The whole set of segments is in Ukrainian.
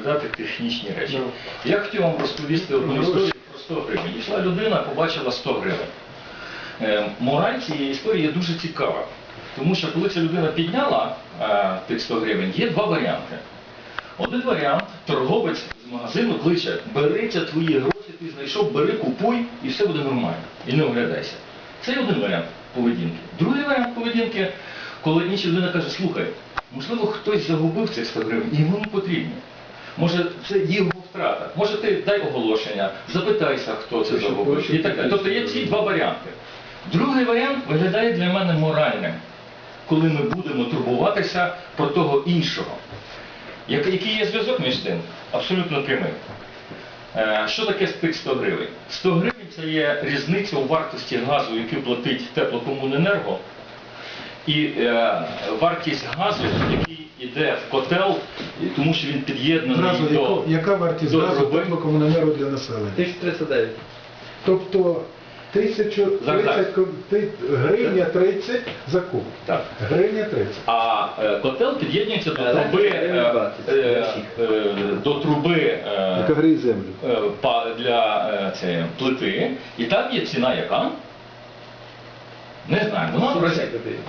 розглядати технічні речі. Ну. Я хотів вам розповісти одну історію про 100 гривень. Йшла людина, побачила 100 гривень. Е, Мораль цієї історії є дуже цікава. Тому що коли ця людина підняла е, тих 100 гривень, є два варіанти. Один варіант, торговець з магазину кличе, бери це твої гроші, ти знайшов, бери, купуй і все буде нормально. І не оглядайся. Це один варіант поведінки. Другий варіант поведінки, коли інша людина каже, слухай, можливо, хтось загубив цих 100 гривень, і йому не потрібно. Може, це його втрата. Може, ти дай оголошення, запитайся, хто це загубив. І так далі. Тобто є ці два варіанти. Другий варіант виглядає для мене моральним, коли ми будемо турбуватися про того іншого. Який є зв'язок між тим? Абсолютно прямий. Е, Що таке тих 100 гривень? 100 гривень це є різниця у вартості газу, яку платить теплокомуненерго, і е, вартість газу, який йде в котел, і тому що він під'єднаний Зразу, до... яко- яка вартість до газу труби? теплокомуненерго для населення? 1039. Тобто 1030 Так, ко- ти- гривня 30 за куб. Так. Гривня 30. А е, котел під'єднується до труби, е, е, е, до труби е, гріє землю. е, па- для е, це, плити, і там є ціна яка? Не знаю, воно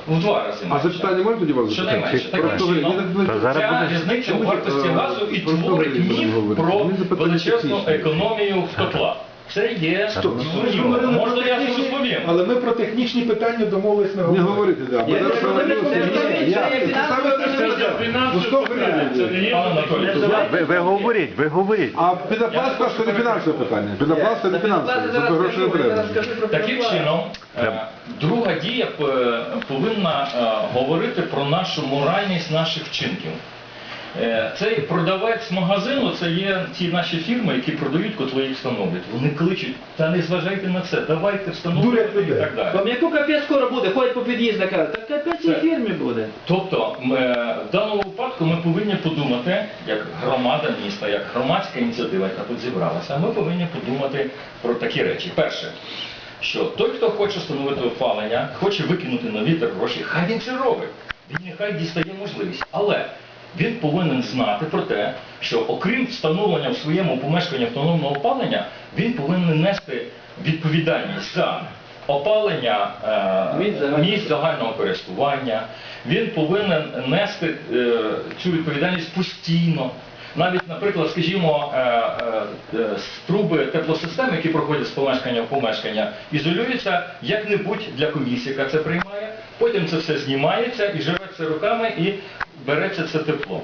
в два рази А менше. запитання можна тоді Щонайменше. запитати? Я так Та зараз Ця буде- різниця у вартості е, газу і про творить міф про запитання величезну технічні. економію в котла. Це є Стоп, ми ж говорили про Можна я технічні- розповім? Але ми про технічні питання домовились не Не говорити. говорити, да. бо Я зараз це я- саме те, що- Ну, 100 гривень. Пане Ви, ви говоріть, ви говоріть. А пінопласт це не фінансове питання. Пінопласт це не фінансове. За гроші не треба. Таким чином, е, друга дія е, повинна е, говорити про нашу моральність наших вчинків. Е, Цей продавець магазину це є ті наші фірми, які продають котли і встановлюють. Вони кличуть, та не зважайте на це, давайте встановлювати Дурять і так далі. Вам яку капець скоро буде? Ходять по під'їздах, кажуть, так капець цій фірмі буде. Тобто м, е, в даному випадку ми повинні подумати, як громада міста, як громадська ініціатива, яка тут зібралася, ми повинні подумати про такі речі. Перше, що той, хто хоче встановити опалення, хоче викинути на вітер гроші, хай він це робить. Він нехай дістає можливість. Але він повинен знати про те, що окрім встановлення в своєму помешканні автономного опалення, він повинен нести відповідальність за опалення е, Місць загального- користування. Він повинен нести е, цю відповідальність постійно. Навіть, наприклад, скажімо, е, труби теплосистем, які проходять з помешкання в помешкання, ізолюються як-небудь для комісії, яка це приймає. Потім це все знімається і живеться руками і береться це тепло.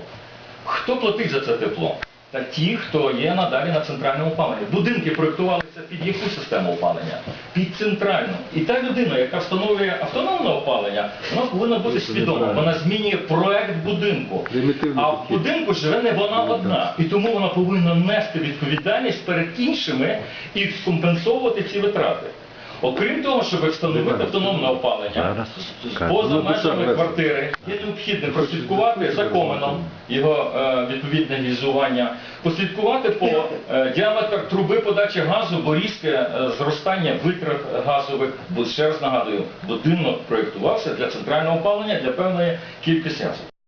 Хто платить за це тепло? Та ті, хто є надалі на центральному опаленні. Будинки проєктувалися під яку систему опалення? Під центральну. І та людина, яка встановлює автономне опалення, вона повинна бути свідома. Вона змінює проект будинку. А в будинку живе не вона одна. І тому вона повинна нести відповідальність перед іншими і скомпенсовувати ці витрати. Окрім того, щоб встановити автономне опалення поза Ну, межами квартири, є необхідно прослідкувати за коменом його е, відповідне візування, послідкувати по е, діаметр труби подачі газу, бо різке е, зростання витрат газових, бо ще раз нагадую, будинок проєктувався для центрального опалення для певної кількості газу.